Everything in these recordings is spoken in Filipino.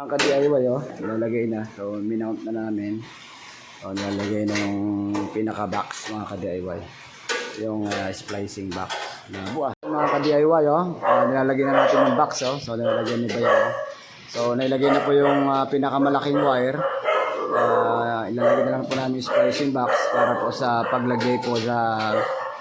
Ang ka-DIY oh, nilalagay na. So, minount na namin. So, nilalagay na pinaka-box mga ka-DIY. Yung ah, splicing box na buwan. Mga ka-DIY oh, ah, nilalagay na natin yung box oh. So, nilalagay ni Bayo oh. So, nilagay na po yung ah, pinakamalaking wire. Ah, ilalagay na lang po namin yung splicing box para po sa paglagay po sa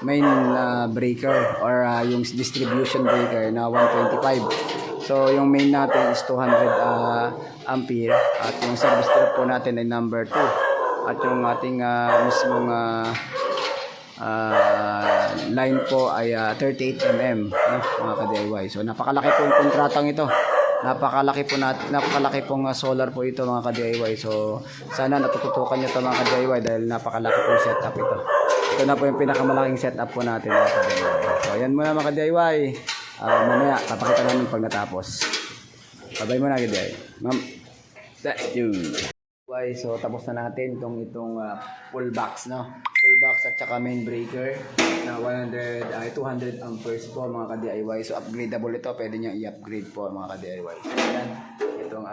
main ah, breaker or ah, yung distribution breaker na 125. So, yung main natin is 200 ah, ampere at yung service strip po natin ay number 2. At yung ating ah, mismong ah, ah, line po ay ah, 38 mm no, mga ka-DIY. So, napakalaki po yung kontratang ito. Napakalaki po natin, napakalaki pong ah, solar po ito mga ka-DIY. So, sana natututukan nyo ito mga ka-DIY dahil napakalaki po yung setup ito. Ito na po yung pinakamalaking setup po natin mga ka-DIY. So, ayan muna mga ka-DIY. Ah, mamaya, papakita namin pag natapos. Babay muna ka-DIY. Ma'am, thank you. Okay, so tapos na natin itong itong ah, full box no. Full box at saka main breaker na 100 ay 200 amperes po mga ka-DIY. So upgradable ito, pwede niyo i-upgrade po mga ka-DIY. So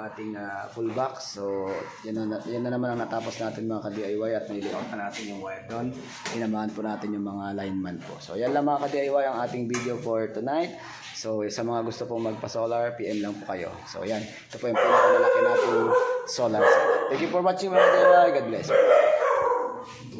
ating ah, full box. So yan na, yan na naman ang natapos natin mga ka-DIY at nilipat na natin yung wire doon. Inamahan po natin yung mga lineman po. So yan lang mga ka-DIY ang ating video for tonight. So sa mga gusto pong magpa-solar, PM lang po kayo. So yan, ito po yung pinakamalaki nating solar. Thank you for watching mga ka-DIY. God bless.